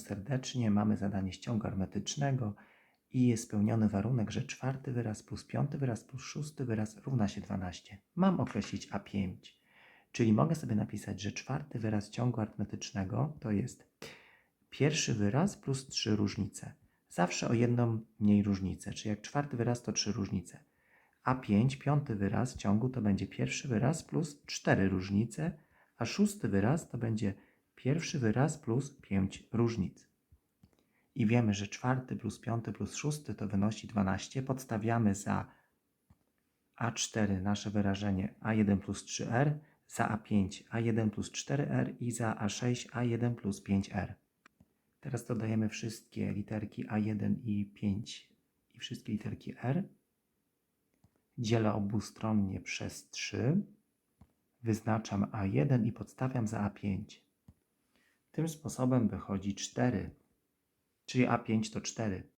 serdecznie. Mamy zadanie ściągu arytmetycznego i jest spełniony warunek, że czwarty wyraz plus piąty wyraz plus szósty wyraz równa się 12. Mam określić A5. Czyli mogę sobie napisać, że czwarty wyraz ciągu arytmetycznego to jest pierwszy wyraz plus trzy różnice. Zawsze o jedną mniej różnicę, czyli jak czwarty wyraz to trzy różnice. A5, piąty wyraz ciągu to będzie pierwszy wyraz plus cztery różnice, a szósty wyraz to będzie pierwszy wyraz plus pięć różnic. I wiemy, że czwarty plus piąty plus szósty to wynosi 12. Podstawiamy za A4 nasze wyrażenie A1 plus 3R, za A5 A1 plus 4R i za A6 A1 plus 5R. Teraz dodajemy wszystkie literki A1 i 5 i wszystkie literki R. Dzielę obustronnie przez 3. Wyznaczam A1 i podstawiam za A5. Tym sposobem wychodzi 4, czyli A5 to 4.